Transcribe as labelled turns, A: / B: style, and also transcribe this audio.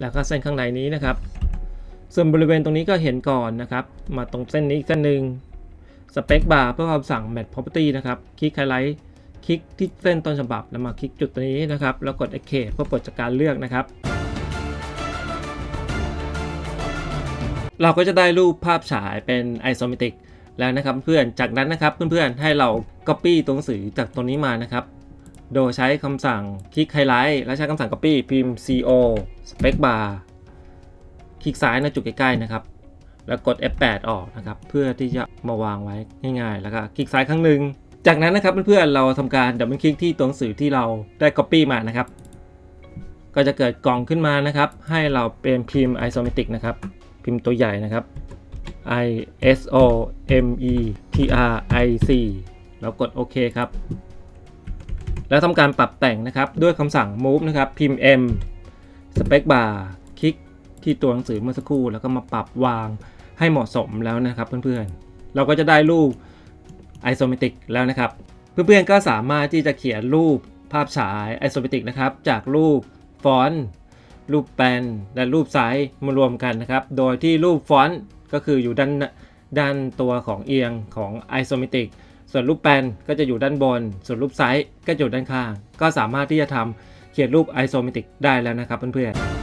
A: แล้วก็เส้นข้างในนี้นะครับ ส่วนบริเวณตรงนี้ก็เห็นก่อนนะครับ มาตรงเส้นนี้อีกเส้นหนึ่งสเปคบาร์เพื่อความสั่ง Match Property นะครับ คลิกไฮไลท์คลิกที่เส้นต้นฉบับแล้วมาคลิกจุดตัวนี้นะครับ แล้วกด Escape เพื่อปลดจากการเลือกนะครับ เราก็จะได้รูปภาพฉายเป็น isometric แล้วนะครับเพื่อน จากนั้นนะครับเพื่อนๆให้เรา copy ตัวหนังสือจากตรงนี้มานะครับ โดยใช้คำสั่งคลิกไฮไลท์แล้วใช้คำสั่ง copy พิมพ์ co space bar คลิกซ้ายในะจุดใกล้ๆนะครับ แล้วกด F8 ออกนะครับ เพื่อที่จะมาวางไว้ง่ายๆ แล้วก็คลิกซ้ายครั้งหนึ่ง จากนั้นนะครับเพื่อนๆเราทำการดับเบิลคลิกที่ตัวหนังสือที่เราได้ copy มานะครับ ก็จะเกิดกล่องขึ้นมานะครับ ให้เราเป็นพิมพ์ isometric นะครับ พิมพ์ตัวใหญ่นะครับ I S O M E T R I C แล้วกดโอเคครับ แล้วทำการปรับแต่งนะครับ ด้วยคำสั่ง move นะครับ พิมพ์ M space bar คลิกที่ตัวหนังสือเมื่อสักครู่แล้วก็มาปรับวางให้เหมาะสมแล้วนะครับเพื่อนๆ เราก็จะได้รูป isometric แล้วนะครับ เพื่อนๆก็สามารถที่จะเขียนรูปภาพฉาย isometric นะครับ จากรูปฟอนต์รูปแปนและรูปไซส์มารวมกันนะครับ โดยที่รูปฟอนต์ก็คืออยู่ด้านด้านตัวของเอียงของ isometric ส่วนรูปแปนก็จะอยู่ด้านบน ส่วนรูปไซส์ก็อยู่ด้านข้าง ก็สามารถที่จะทำเขียนรูปไอโซเมตริกได้แล้วนะครับเพื่อนๆ